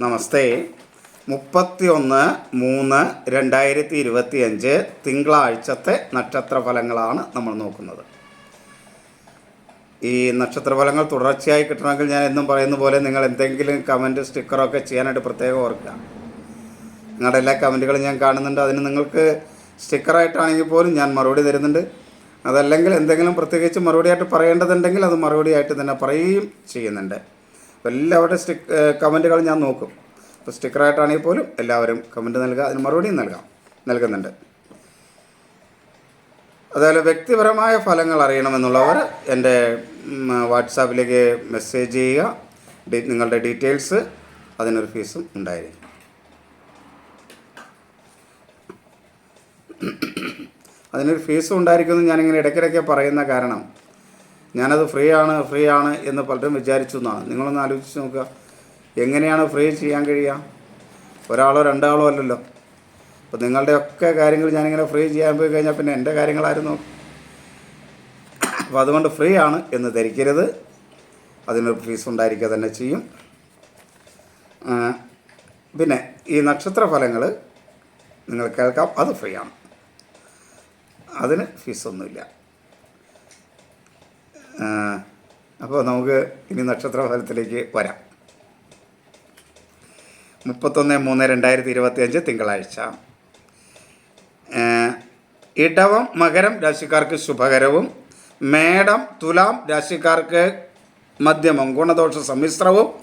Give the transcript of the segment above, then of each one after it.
നമസ്തേ. മുപ്പത്തി ഒന്ന് മൂന്ന് രണ്ടായിരത്തി ഇരുപത്തി അഞ്ച് തിങ്കളാഴ്ചത്തെ നക്ഷത്ര ഫലങ്ങളാണ് നമ്മൾ നോക്കുന്നത്. ഈ നക്ഷത്ര ഫലങ്ങൾ തുടർച്ചയായി കിട്ടണമെങ്കിൽ ഞാൻ എന്നും പറയുന്ന പോലെ നിങ്ങൾ എന്തെങ്കിലും കമന്റ് സ്റ്റിക്കറൊക്കെ ചെയ്യാനായിട്ട് പ്രത്യേകം ഓർക്കുക. നിങ്ങളുടെ എല്ലാ കമന്റുകളും ഞാൻ കാണുന്നുണ്ട്. അതിന് നിങ്ങൾക്ക് സ്റ്റിക്കറായിട്ടാണെങ്കിൽ പോലും ഞാൻ മറുപടി തരുന്നുണ്ട്. അതല്ലെങ്കിൽ എന്തെങ്കിലും പ്രത്യേകിച്ച് മറുപടിയായിട്ട് പറയേണ്ടതുണ്ടെങ്കിൽ അത് മറുപടിയായിട്ട് തന്നെ പറയുകയും ചെയ്യുന്നുണ്ട്. എല്ലാവരുടെ സ്റ്റിക് കമന്റുകൾ ഞാൻ നോക്കും. അപ്പോൾ സ്റ്റിക്കറായിട്ടാണെങ്കിൽ പോലും എല്ലാവരും കമന്റ് നൽകുക അതിന് മറുപടിയും നൽകാം. നൽകുന്നുണ്ട്. അതുപോലെ വ്യക്തിപരമായ ഫലങ്ങൾ അറിയണമെന്നുള്ളവർ എന്റെ വാട്സാപ്പിലേക്ക് മെസ്സേജ് ചെയ്യുക. നിങ്ങളുടെ ഡീറ്റെയിൽസ് അതിനൊരു ഫീസും ഉണ്ടായിരിക്കും. അതിനൊരു ഫീസും ഉണ്ടായിരിക്കുമെന്ന് ഞാനിങ്ങനെ ഇടയ്ക്കിടയ്ക്ക് പറയുന്ന കാരണം ഞാനത് ഫ്രീ ആണ് ഫ്രീ ആണ് എന്ന് പലരും വിചാരിച്ചു എന്നാണ്. നിങ്ങളൊന്ന് ആലോചിച്ച് നോക്കുക. എങ്ങനെയാണ് ഫ്രീ ചെയ്യാൻ കഴിയുക? ഒരാളോ രണ്ടാളോ അല്ലല്ലോ. അപ്പോൾ നിങ്ങളുടെയൊക്കെ കാര്യങ്ങൾ ഞാനിങ്ങനെ ഫ്രീ ചെയ്യാൻ പോയി കഴിഞ്ഞാൽ പിന്നെ എന്റെ കാര്യങ്ങളായിരുന്നു. അപ്പോൾ അതുകൊണ്ട് ഫ്രീ ആണ് എന്ന് ധരിക്കരുത്. അതിനൊരു ഫീസ് ഉണ്ടായിരിക്കുക തന്നെ ചെയ്യും. പിന്നെ ഈ നക്ഷത്ര ഫലങ്ങൾ നിങ്ങൾ കേൾക്കാം. അത് ഫ്രീ ആണ് അതിന് ഫീസൊന്നുമില്ല. അപ്പോൾ നമുക്ക് ഇനി നക്ഷത്ര ഫലത്തിലേക്ക് വരാം. മുപ്പത്തൊന്ന് മൂന്ന് രണ്ടായിരത്തി ഇരുപത്തി അഞ്ച് തിങ്കളാഴ്ച ഇടവം മകരം രാശിക്കാർക്ക് ശുഭകരവും മേടം തുലാം രാശിക്കാർക്ക് മധ്യമം ഗുണദോഷ സമ്മിശ്രവും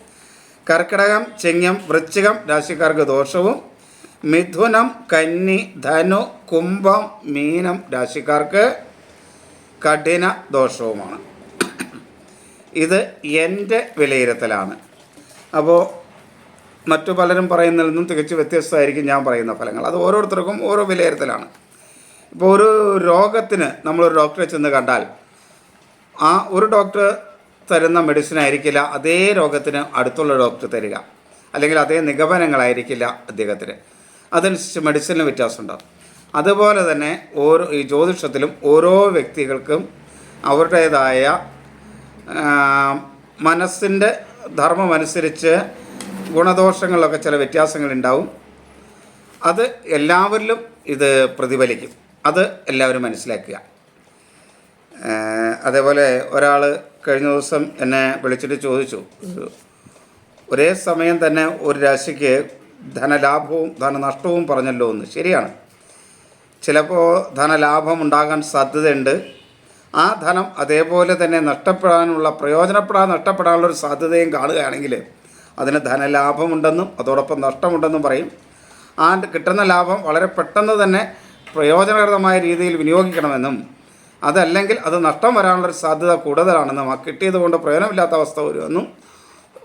കർക്കിടകം ചിങ്ങം വൃശ്ചികം രാശിക്കാർക്ക് ദോഷവും മിഥുനം കന്നി ധനു കുംഭം മീനം രാശിക്കാർക്ക് കഠിന ദോഷവുമാണ്. ഇത് എന്റെ വിലയിരുത്തലാണ്. അപ്പോൾ മറ്റു പലരും പറയുന്നതിൽ നിന്നും തികച്ചു വ്യത്യസ്തമായിരിക്കും ഞാൻ പറയുന്ന ഫലങ്ങൾ. അത് ഓരോരുത്തർക്കും ഓരോ വിലയിരുത്തലാണ്. ഇപ്പോൾ ഒരു രോഗത്തിന് നമ്മളൊരു ഡോക്ടറെ ചെന്ന് കണ്ടാൽ ആ ഒരു ഡോക്ടർ തരുന്ന മെഡിസിൻ ആയിരിക്കില്ല അതേ രോഗത്തിന് അടുത്തുള്ള ഡോക്ടർ തരിക. അല്ലെങ്കിൽ അതേ നിഗമനങ്ങളായിരിക്കില്ല അദ്ദേഹത്തിന്. അതനുസരിച്ച് മെഡിസിനിൽ വ്യത്യാസമുണ്ടാകും അതുപോലെ തന്നെ ഓരോ ഈ ജ്യോതിഷത്തിലും ഓരോ വ്യക്തികൾക്കും അവരുടേതായ മനസ്സിന്റെ ധർമ്മമനുസരിച്ച് ഗുണദോഷങ്ങളിലൊക്കെ ചില വ്യത്യാസങ്ങളുണ്ടാവും. അത് എല്ലാവരിലും ഇത് പ്രതിഫലിക്കും. അത് എല്ലാവരും മനസ്സിലാക്കുക. അതേപോലെ ഒരാൾ കഴിഞ്ഞ ദിവസം എന്നെ വിളിച്ചിട്ട് ചോദിച്ചു. ഒരേ സമയം തന്നെ ഒരു രാശിക്ക് ധനലാഭവും ധനനഷ്ടവും പറഞ്ഞല്ലോ എന്ന്. ശരിയാണ്. ചിലപ്പോൾ ധനലാഭം ഉണ്ടാകാൻ സാധ്യതയുണ്ട്. ആ ധനം അതേപോലെ തന്നെ നഷ്ടപ്പെടാനുള്ള പ്രയോജനപ്പെടാൻ നഷ്ടപ്പെടാനുള്ള ഒരു സാധ്യതയും കാണുകയാണെങ്കിൽ അതിന് ധനലാഭമുണ്ടെന്നും അതോടൊപ്പം നഷ്ടമുണ്ടെന്നും പറയും. ആ കിട്ടുന്ന ലാഭം വളരെ പെട്ടെന്ന് തന്നെ പ്രയോജനകരമായ രീതിയിൽ വിനിയോഗിക്കണമെന്നും അതല്ലെങ്കിൽ അത് നഷ്ടം വരാനുള്ളൊരു സാധ്യത കൂടുതലാണെന്നും ആ കിട്ടിയത് കൊണ്ട് പ്രയോജനമില്ലാത്ത അവസ്ഥ വരുമെന്നും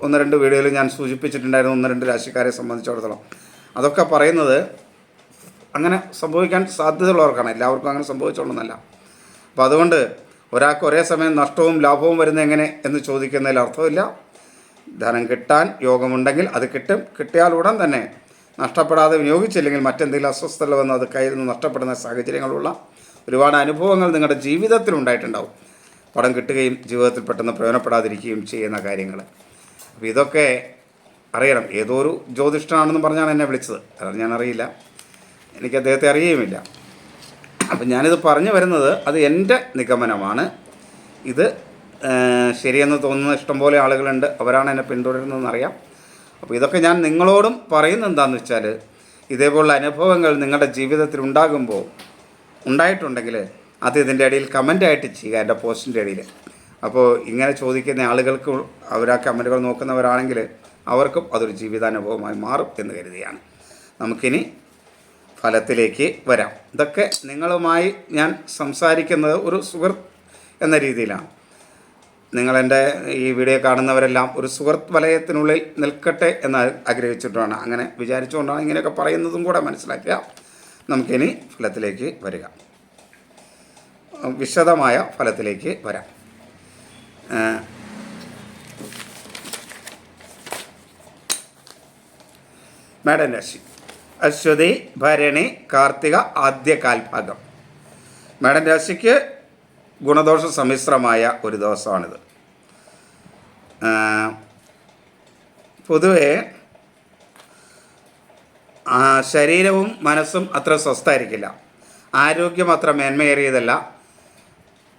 ഒന്ന് രണ്ട് വീഡിയോയിൽ ഞാൻ സൂചിപ്പിച്ചിട്ടുണ്ടായിരുന്നു ഒന്ന് രണ്ട് രാശിക്കാരെ സംബന്ധിച്ചിടത്തോളം. അതൊക്കെ പറയുന്നത് അങ്ങനെ സംഭവിക്കാൻ സാധ്യതയുള്ളവർക്കാണ്. എല്ലാവർക്കും അങ്ങനെ സംഭവിച്ചോളുന്നല്ല അപ്പോൾ അതുകൊണ്ട് ഒരാൾക്ക് ഒരേ സമയം നഷ്ടവും ലാഭവും വരുന്നത് എങ്ങനെ എന്ന് ചോദിക്കുന്നതിൽ അർത്ഥമില്ല. ധനം കിട്ടാൻ യോഗമുണ്ടെങ്കിൽ അത് കിട്ടും. കിട്ടിയാൽ ഉടൻ തന്നെ നഷ്ടപ്പെടാതെ വിനിയോഗിച്ചില്ലെങ്കിൽ മറ്റെന്തെങ്കിലും അസ്വസ്ഥത വന്ന് അത് കയ്യിൽ നിന്ന് നഷ്ടപ്പെടുന്ന സാഹചര്യങ്ങളുള്ള ഒരുപാട് അനുഭവങ്ങൾ നിങ്ങളുടെ ജീവിതത്തിൽ ഉണ്ടായിട്ടുണ്ടാവും. പടം കിട്ടുകയും ജീവിതത്തിൽ പെട്ടെന്ന് പ്രയോജനപ്പെടാതിരിക്കുകയും ചെയ്യുന്ന കാര്യങ്ങൾ. അപ്പോൾ ഇതൊക്കെ അറിയണം. ഏതോ ഒരു ജ്യോതിഷനാണെന്ന് പറഞ്ഞാണ് എന്നെ വിളിച്ചത്. അതാണ് ഞാൻ അറിയില്ല എനിക്ക് അദ്ദേഹത്തെ അറിയുകയുമില്ല. അപ്പം ഞാനിത് പറഞ്ഞു വരുന്നത് അത് എന്റെ നിഗമനമാണ്. ഇത് ശരിയെന്ന് തോന്നുന്ന ഇഷ്ടംപോലെ ആളുകളുണ്ട്. അവരാണ് എന്നെ പിന്തുടരുന്നതെന്നറിയാം. അപ്പോൾ ഇതൊക്കെ ഞാൻ നിങ്ങളോടും പറയുന്നത് എന്താണെന്ന് വെച്ചാൽ ഇതേപോലുള്ള അനുഭവങ്ങൾ നിങ്ങളുടെ ജീവിതത്തിൽ ഉണ്ടാകുമ്പോൾ ഉണ്ടായിട്ടുണ്ടെങ്കിൽ അത് ഇതിന്റെ ഇടയിൽ കമന്റായിട്ട് ചെയ്യുക എന്റെ പോസ്റ്റിന്റെ ഇടയിൽ അപ്പോൾ ഇങ്ങനെ ചോദിക്കുന്ന ആളുകൾക്ക് അവർ ആ കമന്റുകൾ നോക്കുന്നവരാണെങ്കിൽ അവർക്കും അതൊരു ജീവിതാനുഭവമായി മാറും എന്ന് കരുതിയാണ് നമുക്കിനി ഫലത്തിലേക്ക് വരാം. ഇതൊക്കെ നിങ്ങളുമായി ഞാൻ സംസാരിക്കുന്നത് ഒരു സുഹൃത്ത് എന്ന രീതിയിലാണ്. നിങ്ങളെന്റെ ഈ വീഡിയോ കാണുന്നവരെല്ലാം ഒരു സുഹൃത്ത് വലയത്തിനുള്ളിൽ നിൽക്കട്ടെ എന്ന് ആഗ്രഹിച്ചിട്ടാണ്. അങ്ങനെ വിചാരിച്ചുകൊണ്ടാണ് ഇങ്ങനെയൊക്കെ പറയുന്നതും കൂടെ മനസ്സിലാക്കുക നമുക്കിനി ഫലത്തിലേക്ക് വരിക. വിശദമായ ഫലത്തിലേക്ക് വരാം. മേഡം രാശി. അശ്വതി ഭരണി കാർത്തിക ആദ്യ കാൽഭാഗം. മേടം രാശിക്ക് ഗുണദോഷ സമ്മിശ്രമായ ഒരു ദിവസമാണിത്. പൊതുവേ ശരീരവും മനസ്സും അത്ര സ്വസ്ഥായിരിക്കില്ല ആരോഗ്യം അത്ര മേന്മയേറിയതല്ല.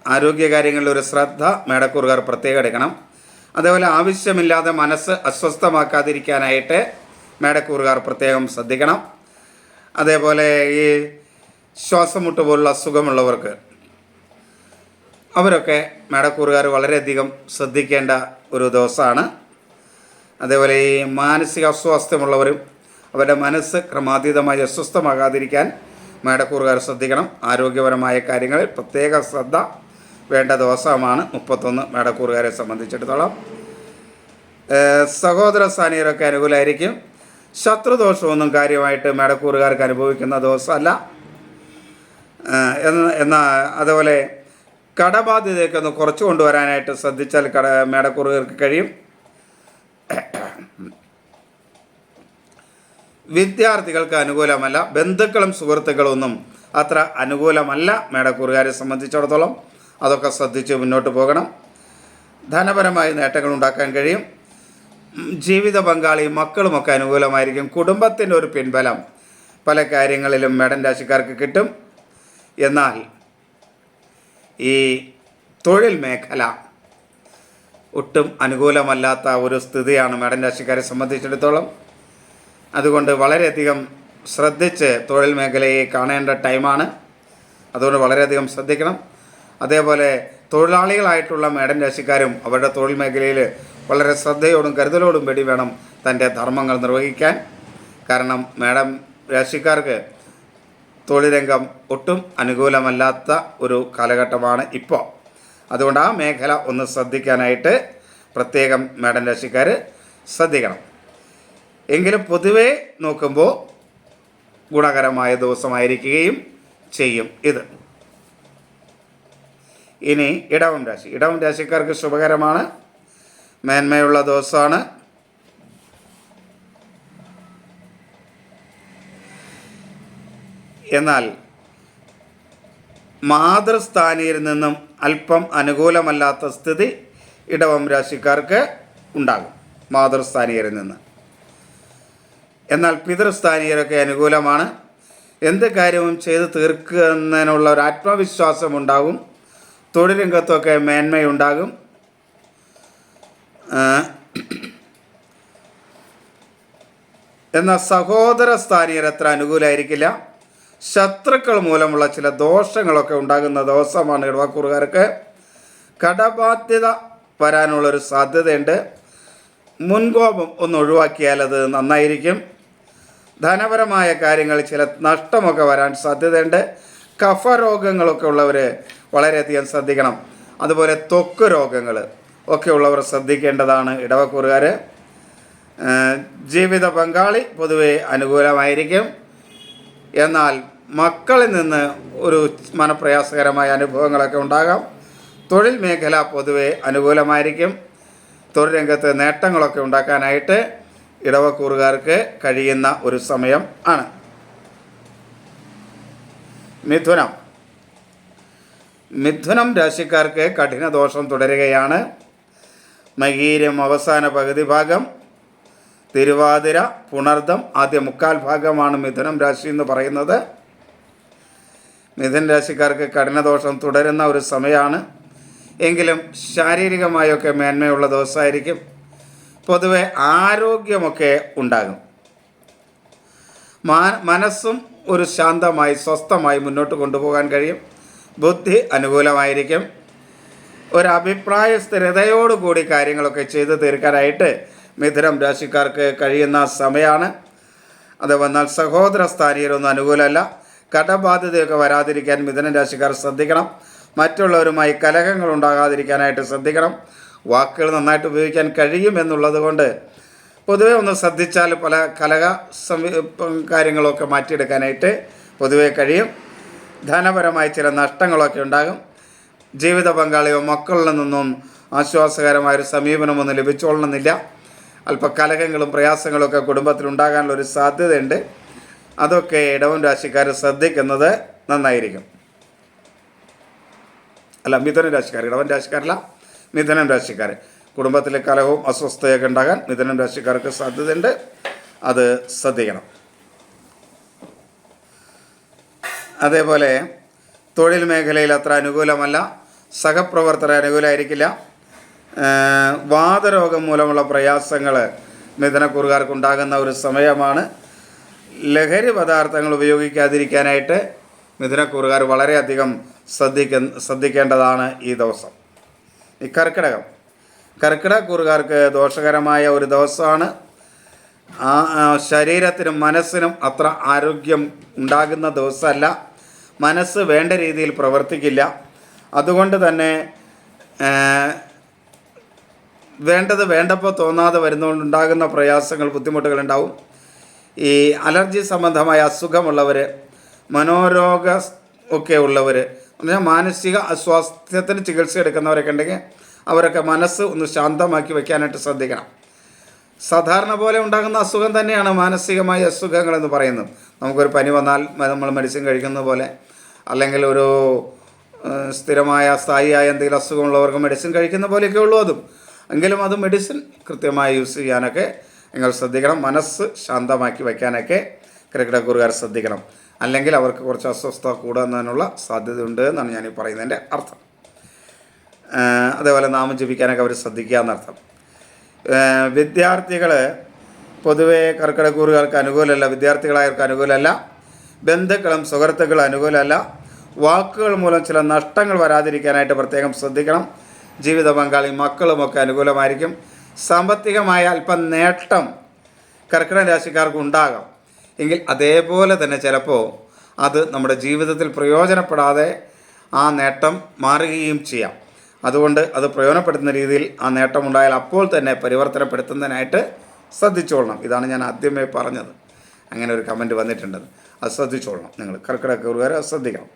ആരോഗ്യകാര്യങ്ങളിൽ ഒരു ശ്രദ്ധ മേടക്കൂറുകാർ പ്രത്യേകം എടുക്കണം. അതേപോലെ ആവശ്യമില്ലാതെ മനസ്സ് അസ്വസ്ഥമാക്കാതിരിക്കാനായിട്ട് മേടക്കൂറുകാർ പ്രത്യേകം ശ്രദ്ധിക്കണം. അതേപോലെ ഈ ശ്വാസം മുട്ട് പോലുള്ള അസുഖമുള്ളവർക്ക് അവരൊക്കെ മേടക്കൂറുകാർ വളരെയധികം ശ്രദ്ധിക്കേണ്ട ഒരു ദിവസമാണ്. അതേപോലെ ഈ മാനസിക അസ്വാസ്ഥ്യമുള്ളവരും അവരുടെ മനസ്സ് ക്രമാതീതമായി അസ്വസ്ഥമാകാതിരിക്കാൻ മേടക്കൂറുകാർ ശ്രദ്ധിക്കണം. ആരോഗ്യപരമായ കാര്യങ്ങളിൽ പ്രത്യേക ശ്രദ്ധ വേണ്ട ദിവസമാണ് മുപ്പത്തൊന്ന് മേടക്കൂറുകാരെ സംബന്ധിച്ചിടത്തോളം. സഹോദര സ്ഥാനീയരൊക്കെ അനുകൂലമായിരിക്കും ശത്രുദോഷമൊന്നും കാര്യമായിട്ട് മേടക്കൂറുകാർക്ക് അനുഭവിക്കുന്ന ദോഷമല്ല എന്ന അതുപോലെ കടബാധ്യതയൊക്കെ ഒന്ന് കുറച്ച് കൊണ്ടുവരാനായിട്ട് ശ്രദ്ധിച്ചാൽ കട മേടക്കൂറുകാർക്ക് കഴിയും. വിദ്യാർത്ഥികൾക്ക് അനുകൂലമല്ല ബന്ധുക്കളും സുഹൃത്തുക്കളും ഒന്നും അത്ര അനുകൂലമല്ല മേടക്കൂറുകാരെ സംബന്ധിച്ചിടത്തോളം. അതൊക്കെ ശ്രദ്ധിച്ച് മുന്നോട്ട് പോകണം. ധനപരമായ നേട്ടങ്ങൾ ഉണ്ടാക്കാൻ കഴിയും. ജീവിത പങ്കാളി മക്കളുമൊക്കെ അനുകൂലമായിരിക്കും. കുടുംബത്തിന്റെ ഒരു പിൻബലം പല കാര്യങ്ങളിലും മേടൻ രാശിക്കാർക്ക് കിട്ടും. എന്നാൽ ഈ തൊഴിൽ മേഖല ഒട്ടും അനുകൂലമല്ലാത്ത ഒരു സ്ഥിതിയാണ് മേടൻ രാശിക്കാരെ സംബന്ധിച്ചിടത്തോളം. അതുകൊണ്ട് വളരെയധികം ശ്രദ്ധിച്ച് തൊഴിൽ മേഖലയെ കാണേണ്ട ടൈമാണ്. അതുകൊണ്ട് വളരെയധികം ശ്രദ്ധിക്കണം. അതേപോലെ തൊഴിലാളികളായിട്ടുള്ള മേടൻ രാശിക്കാരും അവരുടെ തൊഴിൽ മേഖലയിൽ വളരെ ശ്രദ്ധയോടും കരുതലോടും വേണ്ടി വേണം തന്റെ ധർമ്മങ്ങൾ നിർവഹിക്കാൻ. കാരണം മാഡം രാശിക്കാർക്ക് തൊഴിൽ രംഗം ഒട്ടും അനുകൂലമല്ലാത്ത ഒരു കാലഘട്ടമാണ് ഇപ്പോൾ. അതുകൊണ്ട് ആ മേഖല ഒന്ന് ശ്രദ്ധിക്കാനായിട്ട് പ്രത്യേകം മാഡം രാശിക്കാർ ശ്രദ്ധിക്കണം. എങ്കിലും പൊതുവേ നോക്കുമ്പോൾ ഗുണകരമായ ദിവസമായിരിക്കുകയും ചെയ്യും ഇത്. ഇനി ഇടവം രാശി. ഇടവം രാശിക്കാർക്ക് ശുഭകരമാണ്. മേന്മയുള്ള ദിവസമാണ്. എന്നാൽ മാതൃസ്ഥാനിയിൽ നിന്നും അല്പം അനുകൂലമല്ലാത്ത സ്ഥിതി ഇടവം രാശിക്കാർക്ക് ഉണ്ടാകും മാതൃസ്ഥാനീയരിൽ നിന്ന്. എന്നാൽ പിതൃസ്ഥാനീയരൊക്കെ അനുകൂലമാണ്. എന്ത് കാര്യവും ചെയ്ത് തീർക്കുന്നതിനുള്ള ഒരു ആത്മവിശ്വാസം ഉണ്ടാകും. തൊഴിൽ രംഗത്തൊക്കെ മേന്മയുണ്ടാകും. ആ, എന്നാൽ സഹോദര സ്ഥാനീയർ അത്ര അനുകൂലമായിരിക്കില്ല ശത്രുക്കൾ മൂലമുള്ള ചില ദോഷങ്ങളൊക്കെ ഉണ്ടാകുന്ന ദിവസമാണ് ഇടവക്കൂറുകാർക്ക് കടബാധ്യത വരാനുള്ളൊരു സാധ്യതയുണ്ട്. മുൻകോപം ഒന്ന് ഒഴിവാക്കിയാൽ അത് നന്നായിരിക്കും. ധനപരമായ കാര്യങ്ങൾ ചില നഷ്ടമൊക്കെ വരാൻ സാധ്യതയുണ്ട്. കഫ രോഗങ്ങളൊക്കെ ഉള്ളവർ വളരെയധികം ശ്രദ്ധിക്കണം. അതുപോലെ ത്വക്ക് രോഗങ്ങൾ ഒക്കെ ഉള്ളവർ ശ്രദ്ധിക്കേണ്ടതാണ് ഇടവക്കൂറുകാർ ജീവിത പങ്കാളി പൊതുവെ അനുകൂലമായിരിക്കും. എന്നാൽ മക്കളിൽ നിന്ന് ഒരു മനപ്രയാസകരമായ അനുഭവങ്ങളൊക്കെ ഉണ്ടാകാം. തൊഴിൽ മേഖല പൊതുവെ അനുകൂലമായിരിക്കും. തൊഴിൽ രംഗത്ത് നേട്ടങ്ങളൊക്കെ ഉണ്ടാക്കാനായിട്ട് ഇടവക്കൂറുകാർക്ക് കഴിയുന്ന ഒരു സമയം ആണ്. മിഥുനം. മിഥുനം രാശിക്കാർക്ക് കഠിന ദോഷം തുടരുകയാണ്. മകീരം അവസാന പകുതി ഭാഗം. തിരുവാതിര പുണർദം ആദ്യ മുക്കാൽ ഭാഗമാണ് മിഥുനം രാശി എന്ന് പറയുന്നത്. മിഥുൻ രാശിക്കാർക്ക് കഠിനദോഷം തുടരുന്ന ഒരു സമയമാണ് എങ്കിലും ശാരീരികമായൊക്കെ മേന്മയുള്ള ദിവസമായിരിക്കും. പൊതുവെ ആരോഗ്യമൊക്കെ ഉണ്ടാകും. മനസ്സും ഒരു ശാന്തമായി സ്വസ്ഥമായി മുന്നോട്ട് കൊണ്ടുപോകാൻ കഴിയും. ബുദ്ധി അനുകൂലമായിരിക്കും. ഒരു അഭിപ്രായ സ്ഥിരതയോടുകൂടി കാര്യങ്ങളൊക്കെ ചെയ്തു തീർക്കാനായിട്ട് മിഥുനം രാശിക്കാർക്ക് കഴിയുന്ന സമയമാണ് അത് വന്നാൽ സഹോദര സ്ഥാനീയരൊന്നും അനുകൂലമല്ല. കടബാധ്യതയൊക്കെ വരാതിരിക്കാൻ മിഥുനം രാശിക്കാർ ശ്രദ്ധിക്കണം. മറ്റുള്ളവരുമായി കലഹങ്ങൾ ഉണ്ടാകാതിരിക്കാനായിട്ട് ശ്രദ്ധിക്കണം. വാക്കുകൾ നന്നായിട്ട് ഉപയോഗിക്കാൻ കഴിയും എന്നുള്ളത് കൊണ്ട് പൊതുവെ ഒന്ന് ശ്രദ്ധിച്ചാൽ പല കലഹ കാര്യങ്ങളൊക്കെ മാറ്റിയെടുക്കാനായിട്ട് പൊതുവെ കഴിയും. ധനപരമായി ചില നഷ്ടങ്ങളൊക്കെ ഉണ്ടാകും. ജീവിത പങ്കാളിയോ മക്കളിൽ നിന്നും ആശ്വാസകരമായൊരു സമീപനമൊന്നും ലഭിച്ചോളണമെന്നില്ല. അല്പ കലഹങ്ങളും പ്രയാസങ്ങളും ഒക്കെ കുടുംബത്തിൽ ഉണ്ടാകാനുള്ള ഒരു സാധ്യതയുണ്ട്. അതൊക്കെ ഇടവൻ രാശിക്കാർ ശ്രദ്ധിക്കുന്നത് നന്നായിരിക്കും. അല്ല മിഥുന രാശിക്കാർ ഇടവൻ രാശിക്കാരല്ല മിഥുനം രാശിക്കാർ കുടുംബത്തിലെ കലഹവും അസ്വസ്ഥതയൊക്കെ ഉണ്ടാകാൻ മിഥുനം രാശിക്കാർക്ക് സാധ്യതയുണ്ട്. അത് ശ്രദ്ധിക്കണം. അതേപോലെ തൊഴിൽ മേഖലയിൽ അത്ര അനുകൂലമല്ല. സഹപ്രവർത്തകർ അനുകൂലമായിരിക്കില്ല. വാതരോഗം മൂലമുള്ള പ്രയാസങ്ങൾ മിഥുനക്കുറുകാർക്ക് ഉണ്ടാകുന്ന ഒരു സമയമാണ്. ലഹരി പദാർത്ഥങ്ങൾ ഉപയോഗിക്കാതിരിക്കാനായിട്ട് മിഥുനക്കുറുകാർ വളരെയധികം ശ്രദ്ധിക്ക ശ്രദ്ധിക്കേണ്ടതാണ് ഈ ദിവസം. ഈ കർക്കിടകം. കർക്കിടക്കുറുകാർക്ക് ദോഷകരമായ ഒരു ദിവസമാണ്. ശരീരത്തിനും മനസ്സിനും അത്ര ആരോഗ്യം ഉണ്ടാകുന്ന ദിവസമല്ല. മനസ്സ് വേണ്ട രീതിയിൽ പ്രവർത്തിക്കില്ല. അതുകൊണ്ട് തന്നെ വേണ്ടത് വേണ്ടപ്പോൾ തോന്നാതെ വരുന്നതുകൊണ്ടുണ്ടാകുന്ന പ്രയാസങ്ങൾ ബുദ്ധിമുട്ടുകൾ ഉണ്ടാവും ഈ അലർജി സംബന്ധമായ അസുഖമുള്ളവർ മനോരോഗ ഒക്കെ ഉള്ളവർ പറഞ്ഞാൽ മാനസിക അസ്വാസ്ഥ്യത്തിന് ചികിത്സ എടുക്കുന്നവരൊക്കെ ഉണ്ടെങ്കിൽ അവരൊക്കെ മനസ്സ് ഒന്ന് ശാന്തമാക്കി വയ്ക്കാനായിട്ട് ശ്രദ്ധിക്കണം. സാധാരണ പോലെ ഉണ്ടാകുന്ന അസുഖം തന്നെയാണ് മാനസികമായ അസുഖങ്ങൾ എന്ന് പറയുന്നത്. നമുക്കൊരു പനി വന്നാൽ നമ്മൾ മെഡിസിൻ കഴിക്കുന്ന പോലെ അല്ലെങ്കിൽ ഒരു സ്ഥിരമായ സ്ഥായിയായ എന്തെങ്കിലും അസുഖമുള്ളവർക്ക് മെഡിസിൻ കഴിക്കുന്ന പോലെയൊക്കെ ഉള്ളൂ അതും. എങ്കിലും അത് മെഡിസിൻ കൃത്യമായി യൂസ് ചെയ്യാനൊക്കെ നിങ്ങൾ ശ്രദ്ധിക്കണം. മനസ്സ് ശാന്തമാക്കി വയ്ക്കാനൊക്കെ കിടക്കിടക്കുറുകാർ ശ്രദ്ധിക്കണം. അല്ലെങ്കിൽ അവർക്ക് കുറച്ച് അസ്വസ്ഥത കൂടുന്നതിനുള്ള സാധ്യതയുണ്ട് എന്നാണ് ഞാൻ ഈ പറയുന്നതിന്റെ അർത്ഥം. അതേപോലെ നാമം ജപിക്കാനൊക്കെ അവർ ശ്രദ്ധിക്കുക എന്നർത്ഥം. വിദ്യാർത്ഥികൾ പൊതുവേ കർക്കിടക്കൂറുകാർക്ക് അനുകൂലമല്ല വിദ്യാർത്ഥികളായവർക്ക് അനുകൂലമല്ല ബന്ധുക്കളും സുഹൃത്തുക്കളും അനുകൂലമല്ല. വാക്കുകൾ മൂലം ചില നഷ്ടങ്ങൾ വരാതിരിക്കാനായിട്ട് പ്രത്യേകം ശ്രദ്ധിക്കണം. ജീവിത പങ്കാളി മക്കളുമൊക്കെ അനുകൂലമായിരിക്കും. സാമ്പത്തികമായ അല്പം നേട്ടം കർക്കിടക രാശിക്കാർക്ക് ഉണ്ടാകാം. എങ്കിൽ അതേപോലെ തന്നെ ചിലപ്പോൾ അത് നമ്മുടെ ജീവിതത്തിൽ പ്രയോജനപ്പെടാതെ ആ നേട്ടം മാറുകയും ചെയ്യാം. അതുകൊണ്ട് അത് പ്രയോജനപ്പെടുത്തുന്ന രീതിയിൽ ആ നേട്ടമുണ്ടായാൽ അപ്പോൾ തന്നെ പരിവർത്തനപ്പെടുത്തുന്നതിനായിട്ട് ശ്രദ്ധിച്ചോളണം. ഇതാണ് ഞാൻ ആദ്യമേ പറഞ്ഞത്. അങ്ങനെ ഒരു കമന്റ് വന്നിട്ടുണ്ട് അത് ശ്രദ്ധിച്ചോളണം നിങ്ങൾ. കർക്കിടകക്കാർ അത് ശ്രദ്ധിക്കണം.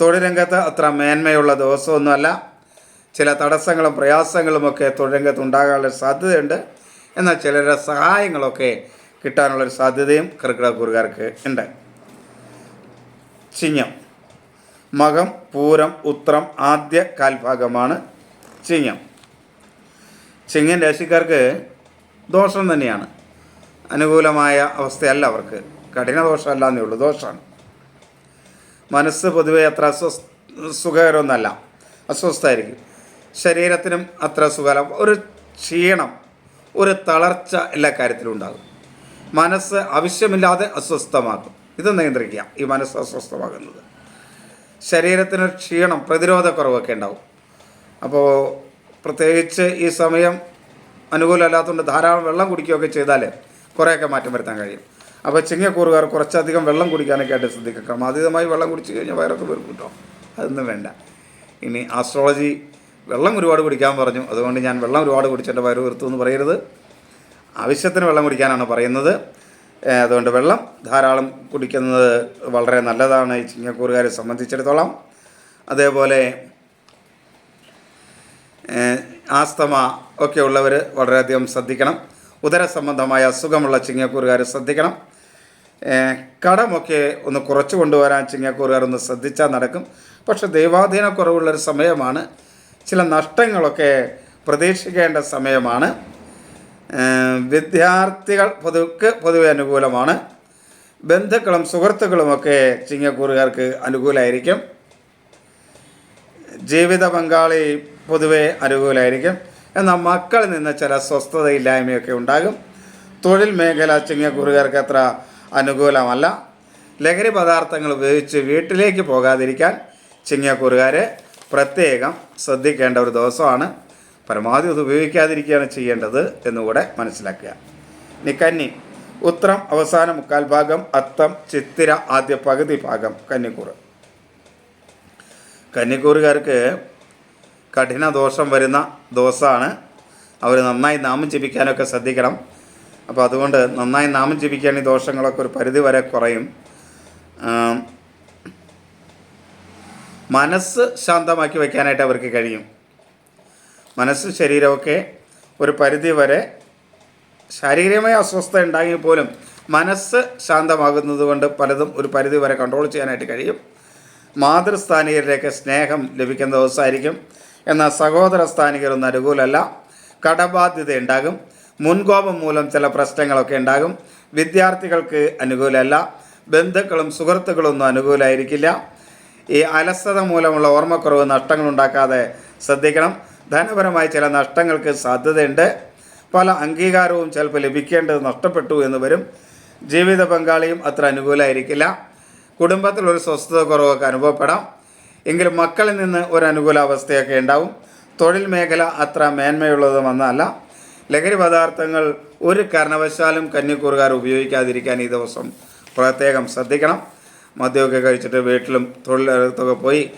തൊഴിലംഗത്ത് അത്ര മേന്മയുള്ള ദിവസമൊന്നുമല്ല. ചില തടസ്സങ്ങളും പ്രയാസങ്ങളുമൊക്കെ തൊഴിൽ രംഗത്ത് ഉണ്ടാകാനുള്ള സാധ്യതയുണ്ട്. എന്നാൽ ചിലരുടെ സഹായങ്ങളൊക്കെ കിട്ടാനുള്ളൊരു സാധ്യതയും കർക്കിടകക്കൂറുകാർക്ക് ഉണ്ട്. ചിങ്ങം. മകം പൂരം ഉത്രം ആദ്യ കാൽഭാഗമാണ് ചിങ്ങം. ചിങ്ങൻ രാശിക്കാർക്ക് ദോഷം തന്നെയാണ്. അനുകൂലമായ അവസ്ഥയല്ല അവർക്ക്. കഠിന ദോഷമല്ല എന്നേ ഉള്ളൂ ദോഷമാണ്. മനസ്സ് പൊതുവെ അത്ര അസ്വസ് സുഖകരമൊന്നല്ല. അസ്വസ്ഥമായിരിക്കും. ശരീരത്തിനും അത്ര സുഖമല്ല. ഒരു ക്ഷീണം ഒരു തളർച്ച എല്ലാ കാര്യത്തിലും ഉണ്ടാകും. മനസ്സ് ആവശ്യമില്ലാതെ അസ്വസ്ഥമാകും ഇത് നിയന്ത്രിക്കുക. ഈ മനസ്സ് അസ്വസ്ഥമാകുന്നത്. ശരീരത്തിന് ക്ഷീണം പ്രതിരോധക്കുറവൊക്കെ ഉണ്ടാവും. അപ്പോൾ പ്രത്യേകിച്ച് ഈ സമയം അനുകൂലമല്ലാത്തതുകൊണ്ട് ധാരാളം വെള്ളം കുടിക്കുകയൊക്കെ ചെയ്താൽ കുറേയൊക്കെ മാറ്റം വരുത്താൻ കഴിയും. അപ്പോൾ ചിങ്ങക്കൂറുകാർ കുറച്ചധികം വെള്ളം കുടിക്കാനൊക്കെ ആയിട്ട് ശ്രദ്ധിക്കുക. ക്രമാതീതമായി വെള്ളം കുടിച്ച് കഴിഞ്ഞാൽ വയറൊക്കെ വരും കേട്ടോ. അതൊന്നും വേണ്ട. ഇനി ആസ്ട്രോളജി വെള്ളം ഒരുപാട് കുടിക്കാൻ പറഞ്ഞു. അതുകൊണ്ട് ഞാൻ വെള്ളം ഒരുപാട് കുടിച്ചെന്റെ വയറ് വീർത്തു എന്ന് പറയരുത്. ആവശ്യത്തിന് വെള്ളം കുടിക്കാനാണ് പറയുന്നത്. അതുകൊണ്ട് വെള്ളം ധാരാളം കുടിക്കുന്നത് വളരെ നല്ലതാണ്. ചിങ്ങക്കൂറുകാരെ സംബന്ധിച്ചിടത്തോളം. അതേപോലെ ആസ്തമ ഒക്കെ ഉള്ളവർ വളരെയധികം ശ്രദ്ധിക്കണം. ഉദര സംബന്ധമായ അസുഖമുള്ള ചിങ്ങക്കൂറുകാർ ശ്രദ്ധിക്കണം. കടമൊക്കെ ഒന്ന് കുറച്ച് കൊണ്ടുവരാൻ ചിങ്ങക്കൂറുകാർ ഒന്ന് ശ്രദ്ധിച്ചാൽ നടക്കും. പക്ഷേ ദൈവാധീന കുറവുള്ളൊരു സമയമാണ്. ചില നഷ്ടങ്ങളൊക്കെ പ്രതീക്ഷിക്കേണ്ട സമയമാണ്. വിദ്യാർത്ഥികൾ പൊതുക്ക് പൊതുവെ അനുകൂലമാണ്. ബന്ധുക്കളും സുഹൃത്തുക്കളുമൊക്കെ ചിങ്ങക്കൂറുകാർക്ക് അനുകൂലമായിരിക്കും ജീവിത പങ്കാളി പൊതുവെ അനുകൂലമായിരിക്കും എന്നാൽ മക്കളിൽ നിന്ന് ചില സ്വസ്ഥതയില്ലായ്മയൊക്കെ ഉണ്ടാകും. തൊഴിൽ മേഖല ചിങ്ങക്കൂറുകാർക്ക് അത്ര അനുകൂലമല്ല. ലഹരി പദാർത്ഥങ്ങൾ ഉപയോഗിച്ച് വീട്ടിലേക്ക് പോകാതിരിക്കാൻ ചിങ്ങക്കൂറുകാർ പ്രത്യേകം ശ്രദ്ധിക്കേണ്ട ഒരു ദിവസമാണ്. പരമാവധി അത് ഉപയോഗിക്കാതിരിക്കുകയാണ് ചെയ്യേണ്ടത് എന്നുകൂടെ മനസ്സിലാക്കുക. ഇനി കന്നി ഉത്രം അവസാന മുക്കാൽ ഭാഗം അത്തം ചിത്തിര ആദ്യ പകുതി ഭാഗം കന്നിക്കൂറ്. കന്നിക്കൂറുകാർക്ക് കഠിന ദോഷം വരുന്ന ദോഷമാണ് അവർ നന്നായി നാമം ജപിക്കാനൊക്കെ ശ്രദ്ധിക്കണം. അപ്പോൾ അതുകൊണ്ട് നന്നായി നാമം ജപിക്കുകയാണെങ്കിൽ ദോഷങ്ങളൊക്കെ ഒരു പരിധി വരെ കുറയും. മനസ്സ് ശാന്തമാക്കി വയ്ക്കാനായിട്ട് അവർക്ക് കഴിയും. മനസ്സ് ശരീരമൊക്കെ ഒരു പരിധി വരെ ശാരീരികമായ അസ്വസ്ഥത ഉണ്ടായെങ്കിൽ പോലും മനസ്സ് ശാന്തമാകുന്നത് കൊണ്ട് പലതും ഒരു പരിധി വരെ കൺട്രോൾ ചെയ്യാനായിട്ട് കഴിയും. മാതൃസ്ഥാനികരിലേക്ക് സ്നേഹം ലഭിക്കുന്ന ദിവസമായിരിക്കും. എന്നാൽ സഹോദര സ്ഥാനികരൊന്നും അനുകൂലമല്ല. കടബാധ്യത ഉണ്ടാകും. മുൻകോപം മൂലം ചില പ്രശ്നങ്ങളൊക്കെ ഉണ്ടാകും. വിദ്യാർത്ഥികൾക്ക് അനുകൂലമല്ല. ബന്ധുക്കളും സുഹൃത്തുക്കളും ഒന്നും അനുകൂലമായിരിക്കില്ല. ഈ അലസത മൂലമുള്ള ഓർമ്മക്കുറവ് നഷ്ടങ്ങളുണ്ടാക്കാതെ ശ്രദ്ധിക്കണം. ധനപരമായ ചില നഷ്ടങ്ങൾക്ക് സാധ്യതയുണ്ട്. പല അംഗീകാരവും ചിലപ്പോൾ ലഭിക്കേണ്ടത് നഷ്ടപ്പെട്ടു എന്ന് വരും. ജീവിത പങ്കാളിയും അത്ര അനുകൂലമായിരിക്കില്ല കുടുംബത്തിൽ ഒരു സ്വസ്ഥത കുറവൊക്കെ അനുഭവപ്പെടാം. എങ്കിലും മക്കളിൽ നിന്ന് ഒരു അനുകൂലാവസ്ഥയൊക്കെ ഉണ്ടാവും. തൊഴിൽ മേഖല അത്ര മേന്മയുള്ളതുമെന്നല്ല ലഹരി പദാർത്ഥങ്ങൾ ഒരു കാരണവശാലും കന്നിക്കൂറുകാർ ഉപയോഗിക്കാതിരിക്കാൻ ഈ ദിവസം പ്രത്യേകം ശ്രദ്ധിക്കണം. മദ്യമൊക്കെ കഴിച്ചിട്ട് വീട്ടിലും തൊഴിലിടത്തൊക്കെ പോയി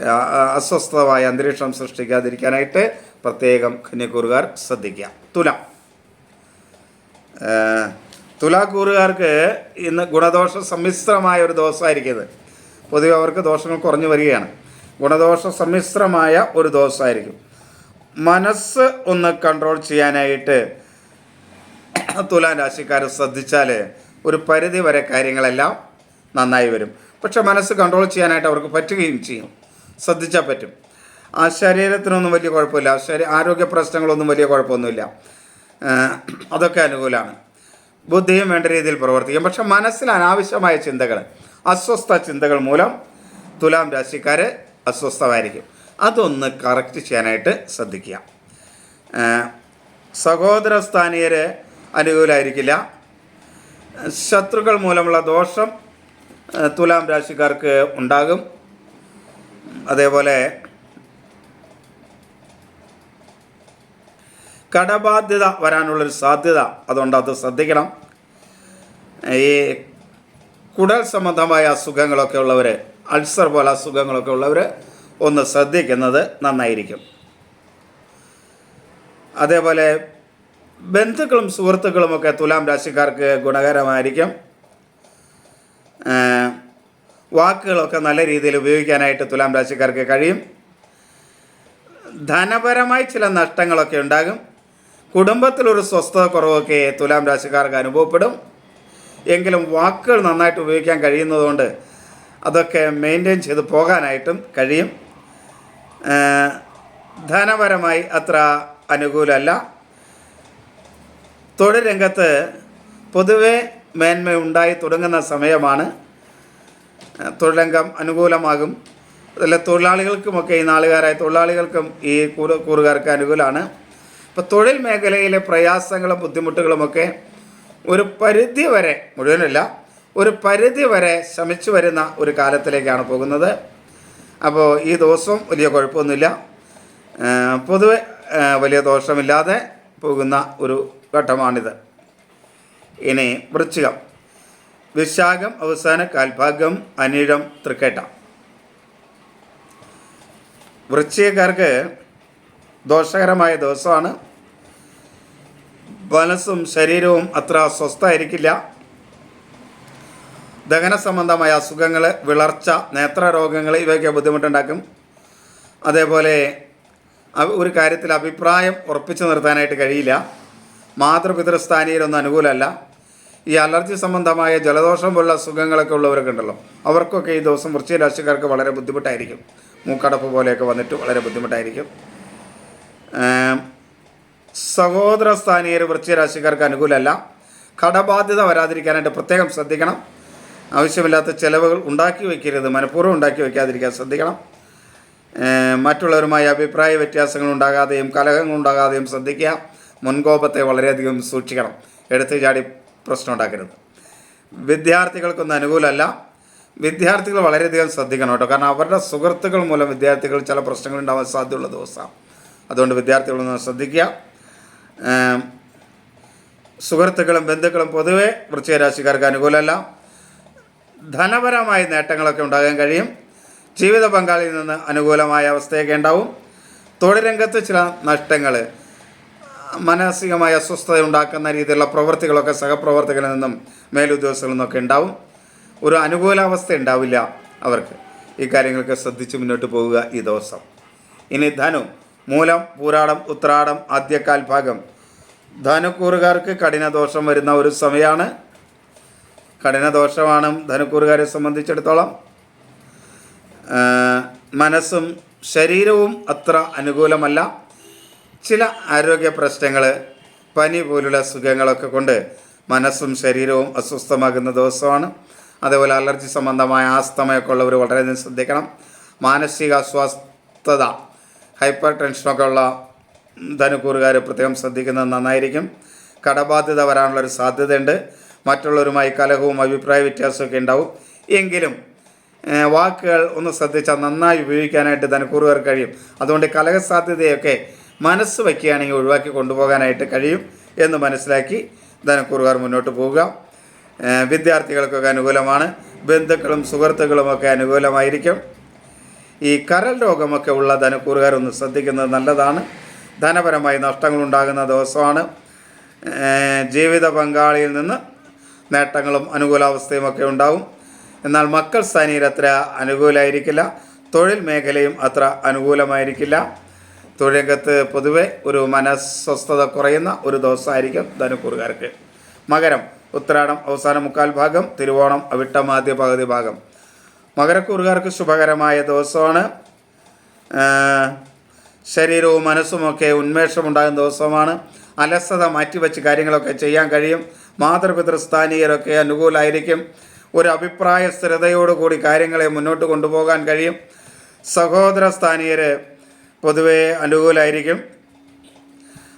അസ്വസ്ഥമായ അന്തരീക്ഷം സൃഷ്ടിക്കാതിരിക്കാനായിട്ട് പ്രത്യേകം കന്യക്കൂറുകാർ ശ്രദ്ധിക്കുക. തുല. തുലാക്കൂറുകാർക്ക് ഇന്ന് ഗുണദോഷ സമ്മിശ്രമായ ഒരു ദിവസമായിരിക്കും ഇത് പൊതുവെ അവർക്ക് ദോഷങ്ങൾ കുറഞ്ഞു വരികയാണ്. ഗുണദോഷ സമ്മിശ്രമായ ഒരു ദിവസമായിരിക്കും മനസ്സ് ഒന്ന് കൺട്രോൾ ചെയ്യാനായിട്ട് തുലാം രാശിക്കാർ ശ്രദ്ധിച്ചാൽ ഒരു പരിധി വരെ കാര്യങ്ങളെല്ലാം നന്നായി വരും. പക്ഷെ മനസ്സ് കൺട്രോൾ ചെയ്യാനായിട്ട് അവർക്ക് പറ്റുകയും ചെയ്യും. ശ്രദ്ധിച്ചാൽ പറ്റും. ആ ശരീരത്തിനൊന്നും വലിയ കുഴപ്പമില്ല. ശരീ ആരോഗ്യ പ്രശ്നങ്ങളൊന്നും വലിയ കുഴപ്പമൊന്നുമില്ല. അതൊക്കെ അനുകൂലമാണ്. ബുദ്ധിയും വേണ്ട രീതിയിൽ പ്രവർത്തിക്കും. പക്ഷെ മനസ്സിൽ അനാവശ്യമായ ചിന്തകൾ അസ്വസ്ഥ ചിന്തകൾ മൂലം തുലാം രാശിക്കാർ അസ്വസ്ഥമായിരിക്കും. അതൊന്ന് കറക്റ്റ് ചെയ്യാനായിട്ട് ശ്രദ്ധിക്കുക. സഹോദര സ്ഥാനീയര് അനുകൂലമായിരിക്കില്ല ശത്രുക്കൾ മൂലമുള്ള ദോഷം തുലാം രാശിക്കാർക്ക് ഉണ്ടാകും. അതേപോലെ കടബാധ്യത വരാനുള്ളൊരു സാധ്യത അതുകൊണ്ട് അത് ശ്രദ്ധിക്കണം. ഈ കുടൽ സംബന്ധമായ അസുഖങ്ങളൊക്കെ ഉള്ളവർ അൾസർ പോലെ അസുഖങ്ങളൊക്കെ ഉള്ളവർ ഒന്ന് ശ്രദ്ധിക്കുന്നത് നന്നായിരിക്കും. അതേപോലെ ബന്ധുക്കളും സുഹൃത്തുക്കളുമൊക്കെ തുലാം രാശിക്കാർക്ക് ഗുണകരമായിരിക്കും. വാക്കുകളൊക്കെ നല്ല രീതിയിൽ ഉപയോഗിക്കാനായിട്ട് തുലാം രാശിക്കാർക്ക് കഴിയും. ധനപരമായി ചില നഷ്ടങ്ങളൊക്കെ ഉണ്ടാകും. കുടുംബത്തിലൊരു സ്വസ്ഥത കുറവൊക്കെ തുലാം രാശിക്കാർക്ക് അനുഭവപ്പെടും. എങ്കിലും വാക്കുകൾ നന്നായിട്ട് ഉപയോഗിക്കാൻ കഴിയുന്നതുകൊണ്ട് അതൊക്കെ മെയിന്റെയിൻ ചെയ്ത് പോകാനായിട്ടും കഴിയും. ധനപരമായി അത്ര അനുകൂലമല്ല. തൊഴിൽ രംഗത്ത് പൊതുവെ മേന്മ ഉണ്ടായി തുടങ്ങുന്ന സമയമാണ്. തൊഴിലംഗം അനുകൂലമാകും. അതുപോലെ തൊഴിലാളികൾക്കുമൊക്കെ ഈ നാളുകാരായ തൊഴിലാളികൾക്കും ഈ കൂറ് കൂറുകാർക്ക് അനുകൂലമാണ്. ഇപ്പോൾ തൊഴിൽ മേഖലയിലെ പ്രയാസങ്ങളും ബുദ്ധിമുട്ടുകളുമൊക്കെ ഒരു പരിധി വരെ മുഴുവനല്ല ഒരു പരിധി വരെ ശമിച്ചു വരുന്ന ഒരു കാലത്തിലേക്കാണ് പോകുന്നത്. അപ്പോൾ ഈ ദിവസവും വലിയ കുഴപ്പമൊന്നുമില്ല. പൊതുവെ വലിയ ദോഷമില്ലാതെ പോകുന്ന ഒരു ഘട്ടമാണിത്. ഇനി വൃശ്ചികം. വിശാഖം അവസാന കാൽഭാഗം അനിഴം തൃക്കേട്ട. വൃശ്ചികക്കാർക്ക് ദോഷകരമായ ദിവസമാണ്. മനസ്സും ശരീരവും അത്ര സ്വസ്ഥമായിരിക്കില്ല. ദഹന സംബന്ധമായ അസുഖങ്ങൾ വിളർച്ച നേത്രരോഗങ്ങൾ ഇവയൊക്കെ ബുദ്ധിമുട്ടുണ്ടാക്കും. അതേപോലെ ഒരു കാര്യത്തിൽ അഭിപ്രായം ഉറപ്പിച്ചു നിർത്താനായിട്ട് കഴിയില്ല. മാതൃപിതൃസ്ഥാനീയരൊന്നും അനുകൂലമല്ല. ഈ അലർജി സംബന്ധമായ ജലദോഷം പോലുള്ള അസുഖങ്ങളൊക്കെ ഉള്ളവരൊക്കെ ഉണ്ടല്ലോ. അവർക്കൊക്കെ ഈ ദിവസം വൃശ്ചിക രാശിക്കാർക്ക് വളരെ ബുദ്ധിമുട്ടായിരിക്കും. മൂക്കടപ്പ് പോലെയൊക്കെ വന്നിട്ട് വളരെ ബുദ്ധിമുട്ടായിരിക്കും. സഹോദര സ്ഥാനീയർ വൃശ്ചിക രാശിക്കാർക്ക് അനുകൂലമല്ല. കടബാധ്യത വരാതിരിക്കാനായിട്ട് പ്രത്യേകം ശ്രദ്ധിക്കണം. ആവശ്യമില്ലാത്ത ചിലവുകൾ ഉണ്ടാക്കി വയ്ക്കരുത്. മനഃപൂർവം ഉണ്ടാക്കി വയ്ക്കാതിരിക്കാൻ ശ്രദ്ധിക്കണം. മറ്റുള്ളവരുമായി അഭിപ്രായ വ്യത്യാസങ്ങൾ ഉണ്ടാകാതെയും കലഹങ്ങൾ ഉണ്ടാകാതെയും ശ്രദ്ധിക്കുക. മുൻകോപത്തെ വളരെയധികം സൂക്ഷിക്കണം. എടുത്തു ചാടി പ്രശ്നം ഉണ്ടാക്കരുത്. വിദ്യാർത്ഥികൾക്കൊന്നും അനുകൂലമല്ല. വിദ്യാർത്ഥികൾ വളരെയധികം ശ്രദ്ധിക്കണം കേട്ടോ. കാരണം അവരുടെ സുഹൃത്തുക്കൾ മൂലം വിദ്യാർത്ഥികൾ ചില പ്രശ്നങ്ങൾ ഉണ്ടാവാൻ സാധ്യതയുള്ള ദിവസമാണ്. അതുകൊണ്ട് വിദ്യാർത്ഥികളൊന്ന് ശ്രദ്ധിക്കുക. സുഹൃത്തുക്കളും ബന്ധുക്കളും പൊതുവെ വൃശ്ചികരാശിക്കാർക്ക് അനുകൂലമല്ല. ധനപരമായ നേട്ടങ്ങളൊക്കെ ഉണ്ടാകാൻ കഴിയും. ജീവിത പങ്കാളിയിൽ നിന്ന് അനുകൂലമായ അവസ്ഥയൊക്കെ ഉണ്ടാവും. തൊഴിൽ രംഗത്ത് ചില നഷ്ടങ്ങൾ മാനസികമായ അസ്വസ്ഥത ഉണ്ടാക്കുന്ന രീതിയിലുള്ള പ്രവൃത്തികളൊക്കെ സഹപ്രവർത്തകരിൽ നിന്നും മേലുദ്യോഗസ്ഥരിൽ നിന്നൊക്കെ ഉണ്ടാവും. ഒരു അനുകൂലാവസ്ഥ ഉണ്ടാവില്ല അവർക്ക്. ഈ കാര്യങ്ങൾക്ക് ശ്രദ്ധിച്ച് മുന്നോട്ട് പോവുക ഈ ദിവസം. ഇനി ധനു മൂലം പൂരാടം ഉത്രാടം ആദ്യക്കാൽ ഭാഗം. ധനുക്കൂറുകാർക്ക് കഠിനദോഷം വരുന്ന ഒരു സമയമാണ് കഠിനദോഷമാണ് ധനുക്കൂറുകാരെ സംബന്ധിച്ചിടത്തോളം. മനസ്സും ശരീരവും അത്ര അനുകൂലമല്ല. ചില ആരോഗ്യ പ്രശ്നങ്ങൾ പനി പോലുള്ള സുഖങ്ങളൊക്കെ കൊണ്ട് മനസ്സും ശരീരവും അസ്വസ്ഥമാകുന്ന ദിവസമാണ്. അതേപോലെ അലർജി സംബന്ധമായ ആസ്തമയൊക്കെ ഉള്ളവർ വളരെയധികം ശ്രദ്ധിക്കണം. മാനസിക അസ്വസ്ഥത ഹൈപ്പർ ടെൻഷനൊക്കെ ഉള്ള ധനുക്കൂറുകാർ പ്രത്യേകം ശ്രദ്ധിക്കുന്നത് നന്നായിരിക്കും. കടബാധ്യത വരാനുള്ളൊരു സാധ്യതയുണ്ട്. മറ്റുള്ളവരുമായി കലഹവും അഭിപ്രായ വ്യത്യാസമൊക്കെ ഉണ്ടാവും. എങ്കിലും വാക്കുകൾ ഒന്ന് ശ്രദ്ധിച്ചാൽ നന്നായി ഉപയോഗിക്കാനായിട്ട് ധനക്കൂറുകാർ കഴിയും. അതുകൊണ്ട് കലഹ സാധ്യതയൊക്കെ മനസ്സ് വയ്ക്കുകയാണെങ്കിൽ ഒഴിവാക്കി കൊണ്ടുപോകാനായിട്ട് കഴിയും എന്ന് മനസ്സിലാക്കി ധനക്കൂറുകാർ മുന്നോട്ട് പോവുക. വിദ്യാർത്ഥികൾക്കൊക്കെ അനുകൂലമാണ്. ബന്ധുക്കളും സുഹൃത്തുക്കളുമൊക്കെ അനുകൂലമായിരിക്കും. ഈ കരൽ രോഗമൊക്കെ ഉള്ള ധനക്കൂറുകാരൊന്ന് ശ്രദ്ധിക്കുന്നത് നല്ലതാണ്. ധനപരമായി നഷ്ടങ്ങളുണ്ടാകുന്ന ദിവസമാണ്. ജീവിത പങ്കാളിയിൽ നിന്ന് നേട്ടങ്ങളും അനുകൂലാവസ്ഥയും ഒക്കെ ഉണ്ടാവും. എന്നാൽ മക്കൾ സ്ഥാനീയർ അത്ര അനുകൂലമായിരിക്കില്ല തൊഴിൽ മേഖലയും അത്ര അനുകൂലമായിരിക്കില്ല. തൊഴിൽ രംഗത്ത് പൊതുവെ ഒരു മനസ്വസ്ഥത കുറയുന്ന ഒരു ദിവസമായിരിക്കും ധനുക്കൂറുകാർക്ക്. മകരം ഉത്രാടം അവസാന മുക്കാൽ ഭാഗം തിരുവോണം അവിട്ടം ആദ്യ പകുതി ഭാഗം. മകരക്കൂറുകാർക്ക് ശുഭകരമായ ദിവസമാണ്. ശരീരവും മനസ്സുമൊക്കെ ഉന്മേഷമുണ്ടാകുന്ന ദിവസമാണ്. അലസത മാറ്റിവെച്ച് കാര്യങ്ങളൊക്കെ ചെയ്യാൻ കഴിയും. മാതൃപിതൃസ്ഥാനീയരൊക്കെ അനുകൂലമായിരിക്കും ഒരു അഭിപ്രായ സ്ഥിരതയോടുകൂടി കാര്യങ്ങളെ മുന്നോട്ട് കൊണ്ടുപോകാൻ കഴിയും. സഹോദര സ്ഥാനീയർ പൊതുവെ അനുകൂലമായിരിക്കും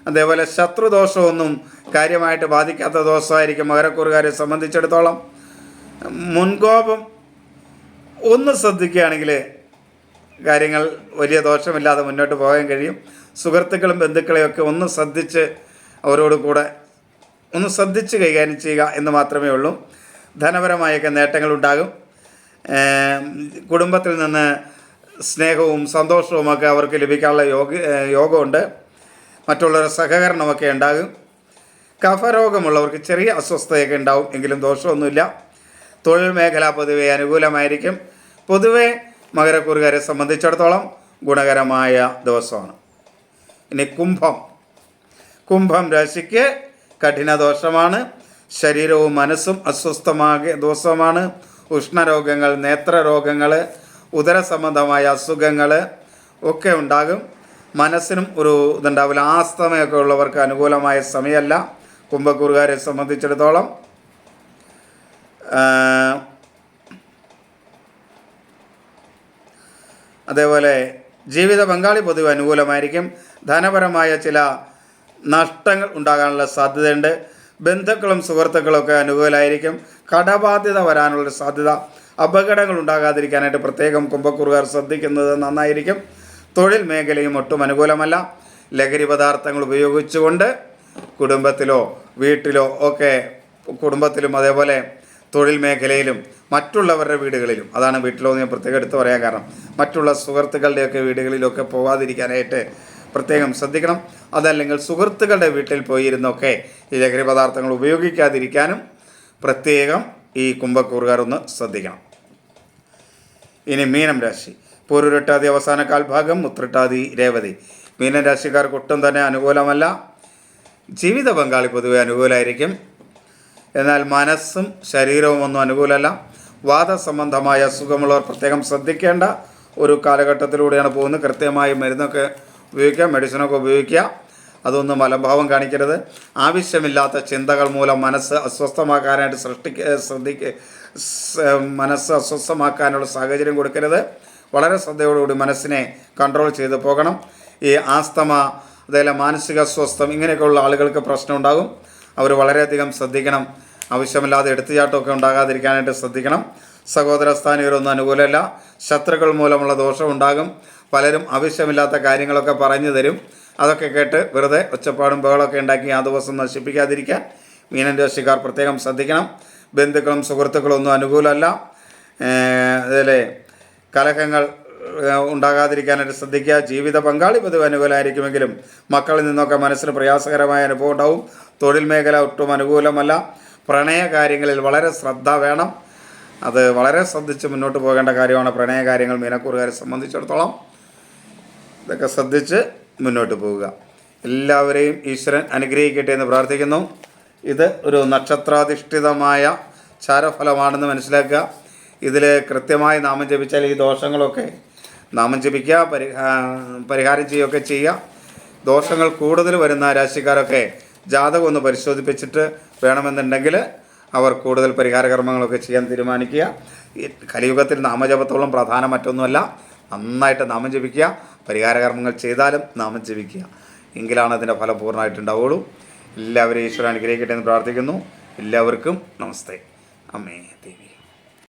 അതേപോലെ ശത്രുദോഷമൊന്നും കാര്യമായിട്ട് ബാധിക്കാത്ത ദോഷമായിരിക്കും മകരക്കൂറുകാരെ സംബന്ധിച്ചിടത്തോളം. മുൻകോപം ഒന്ന് ശ്രദ്ധിക്കുകയാണെങ്കിൽ കാര്യങ്ങൾ വലിയ ദോഷമില്ലാതെ മുന്നോട്ട് പോകാൻ കഴിയും. സുഹൃത്തുക്കളും ബന്ധുക്കളെയൊക്കെ ഒന്ന് ശ്രദ്ധിച്ച് അവരോട് കൂടെ ഒന്ന് ശ്രദ്ധിച്ച് കൈകാര്യം ചെയ്യുക എന്ന് മാത്രമേ ഉള്ളൂ. ധനപരമായൊക്കെ നേട്ടങ്ങളുണ്ടാകും. കുടുംബത്തിൽ നിന്ന് സ്നേഹവും സന്തോഷവുമൊക്കെ അവർക്ക് ലഭിക്കാനുള്ള യോഗ യോഗമുണ്ട്. മറ്റുള്ളവരുടെ സഹകരണമൊക്കെ ഉണ്ടാകും. കഫരോഗമുള്ളവർക്ക് ചെറിയ അസ്വസ്ഥതയൊക്കെ ഉണ്ടാവും എങ്കിലും ദോഷമൊന്നുമില്ല. തൊഴിൽ മേഖല പൊതുവെ അനുകൂലമായിരിക്കും. പൊതുവെ മകരക്കൂറുകാരെ സംബന്ധിച്ചിടത്തോളം ഗുണകരമായ ദിവസമാണ്. ഇനി കുംഭം. കുംഭം രാശിക്ക് കഠിന ദോഷമാണ്. ശരീരവും മനസ്സും അസ്വസ്ഥമാകിയ ദിവസമാണ്. ഉഷ്ണരോഗങ്ങൾ നേത്രരോഗങ്ങൾ ഉദര സംബന്ധമായ അസുഖങ്ങൾ ഒക്കെ ഉണ്ടാകും. മനസ്സിനും ഒരു ഇതുണ്ടാവില്ല. ആസ്തമയൊക്കെ ഉള്ളവർക്ക് അനുകൂലമായ സമയമല്ല. കുംഭക്കൂറുകാരെ സംബന്ധിച്ചിടത്തോളം. അതേപോലെ ജീവിത പങ്കാളി പൊതുവെ അനുകൂലമായിരിക്കും. ധനപരമായ ചില നഷ്ടങ്ങൾ ഉണ്ടാകാനുള്ള സാധ്യതയുണ്ട്. ബന്ധുക്കളും സുഹൃത്തുക്കളൊക്കെ അനുകൂലമായിരിക്കും. കടബാധ്യത വരാനുള്ള സാധ്യത അപകടങ്ങൾ ഉണ്ടാകാതിരിക്കാനായിട്ട് പ്രത്യേകം കുംഭക്കൂറുകാർ ശ്രദ്ധിക്കുന്നത് നന്നായിരിക്കും. തൊഴിൽ മേഖലയും ഒട്ടും അനുകൂലമല്ല. ലഹരി പദാർത്ഥങ്ങൾ ഉപയോഗിച്ചുകൊണ്ട് കുടുംബത്തിലോ വീട്ടിലോ ഒക്കെ കുടുംബത്തിലും അതേപോലെ തൊഴിൽ മേഖലയിലും മറ്റുള്ളവരുടെ വീടുകളിലും അതാണ് വീട്ടിലോ ഞാൻ പ്രത്യേകം എടുത്ത് പറയാൻ കാരണം മറ്റുള്ള സുഹൃത്തുക്കളുടെയൊക്കെ വീടുകളിലൊക്കെ പോകാതിരിക്കാനായിട്ട് പ്രത്യേകം ശ്രദ്ധിക്കണം. അതല്ലെങ്കിൽ സുഹൃത്തുക്കളുടെ വീട്ടിൽ പോയിരുന്നൊക്കെ ഈ ലഹരി പദാർത്ഥങ്ങൾ ഉപയോഗിക്കാതിരിക്കാനും പ്രത്യേകം ഈ കുംഭക്കൂറുകാർ ഒന്ന് ശ്രദ്ധിക്കണം. ഇനി മീനം രാശി. പൂരുരുട്ടാതി അവസാന കാൽഭാഗം ഉത്രട്ടാതി രേവതി. മീനം രാശിക്കാർക്ക് ഒട്ടും തന്നെ അനുകൂലമല്ല. ജീവിത പങ്കാളി പൊതുവെ അനുകൂലമായിരിക്കും എന്നാൽ മനസ്സും ശരീരവും ഒന്നും അനുകൂലമല്ല. വാദസംബന്ധമായ അസുഖമുള്ളവർ പ്രത്യേകം ശ്രദ്ധിക്കേണ്ട ഒരു കാലഘട്ടത്തിലൂടെയാണ് പോകുന്നത്. കൃത്യമായി മരുന്നൊക്കെ ഉപയോഗിക്കുക മെഡിസിനൊക്കെ ഉപയോഗിക്കുക. അതൊന്നും മലംഭാവം കാണിക്കരുത്. ആവശ്യമില്ലാത്ത ചിന്തകൾ മൂലം മനസ്സ് അസ്വസ്ഥമാക്കാനായിട്ട് സൃഷ്ടിക്ക ശ്രദ്ധിക്ക മനസ്സ് അസ്വസ്ഥമാക്കാനുള്ള സാഹചര്യം കൊടുക്കരുത്. വളരെ ശ്രദ്ധയോടുകൂടി മനസ്സിനെ കൺട്രോൾ ചെയ്ത് പോകണം. ഈ ആസ്തമ അതേപോലെ മാനസിക അസ്വസ്ഥം ഇങ്ങനെയൊക്കെയുള്ള ആളുകൾക്ക് പ്രശ്നം ഉണ്ടാകും അവർ വളരെയധികം ശ്രദ്ധിക്കണം. ആവശ്യമില്ലാതെ എടുത്തുചാട്ടമൊക്കെ ഉണ്ടാകാതിരിക്കാനായിട്ട് ശ്രദ്ധിക്കണം. സഹോദര സ്ഥാനികരൊന്നും അനുകൂലമല്ല. ശത്രുക്കൾ മൂലമുള്ള ദോഷം ഉണ്ടാകും. പലരും ആവശ്യമില്ലാത്ത കാര്യങ്ങളൊക്കെ പറഞ്ഞു തരും. അതൊക്കെ കേട്ട് വെറുതെ ഒച്ചപ്പാടും ബഹളമൊക്കെ ഉണ്ടാക്കി ആ ദിവസം നശിപ്പിക്കാതിരിക്കാൻ മീനൻ രാശിക്കാർ പ്രത്യേകം ശ്രദ്ധിക്കണം. ബന്ധുക്കളും സുഹൃത്തുക്കളും ഒന്നും അനുകൂലമല്ല. അതുപോലെ കലഹങ്ങൾ ഉണ്ടാകാതിരിക്കാനായിട്ട് ശ്രദ്ധിക്കുക. ജീവിത പങ്കാളി പൊതുവെ അനുകൂലമായിരിക്കുമെങ്കിലും മക്കളിൽ നിന്നൊക്കെ മനസ്സിന് പ്രയാസകരമായ അനുഭവം ഉണ്ടാവും. തൊഴിൽ മേഖല ഒട്ടും അനുകൂലമല്ല. പ്രണയ കാര്യങ്ങളിൽ വളരെ ശ്രദ്ധ വേണം. അത് വളരെ ശ്രദ്ധിച്ച് മുന്നോട്ട് പോകേണ്ട കാര്യമാണ് പ്രണയ കാര്യങ്ങൾ മീനക്കൂറുകാരെ സംബന്ധിച്ചിടത്തോളം. ഇതൊക്കെ ശ്രദ്ധിച്ച് മുന്നോട്ട് പോവുക. എല്ലാവരെയും ഈശ്വരൻ അനുഗ്രഹിക്കട്ടെ എന്ന് പ്രാർത്ഥിക്കുന്നു. ഇത് ഒരു നക്ഷത്രാധിഷ്ഠിതമായ ചാരഫലമാണെന്ന് മനസ്സിലാക്കുക. ഇതിൽ കൃത്യമായി നാമം ജപിച്ചാൽ ഈ ദോഷങ്ങളൊക്കെ നാമം ജപിക്കുക പരിഹാ പരിഹാരം ചെയ്യുകയൊക്കെ ചെയ്യുക. ദോഷങ്ങൾ കൂടുതൽ വരുന്ന രാശിക്കാരൊക്കെ ജാതകം ഒന്ന് പരിശോധിപ്പിച്ചിട്ട് വേണമെന്നുണ്ടെങ്കിൽ അവർ കൂടുതൽ പരിഹാര കർമ്മങ്ങളൊക്കെ ചെയ്യാൻ തീരുമാനിക്കുക. കലിയുഗത്തിൽ നാമജപത്തോളം പ്രധാനം മറ്റൊന്നുമല്ല. നന്നായിട്ട് നാമം ജപിക്കുക. പരിഹാര കർമ്മങ്ങൾ ചെയ്താലും നാമം ജപിക്കുക. എങ്കിലാണ് അതിന്റെ ഫലം പൂർണമായിട്ടുണ്ടാവുള്ളൂ എല്ലാവരെയും ഈശ്വരൻ അനുഗ്രഹിക്കട്ടെ എന്ന് പ്രാർത്ഥിക്കുന്നു. എല്ലാവർക്കും നമസ്തേ. അമ്മേ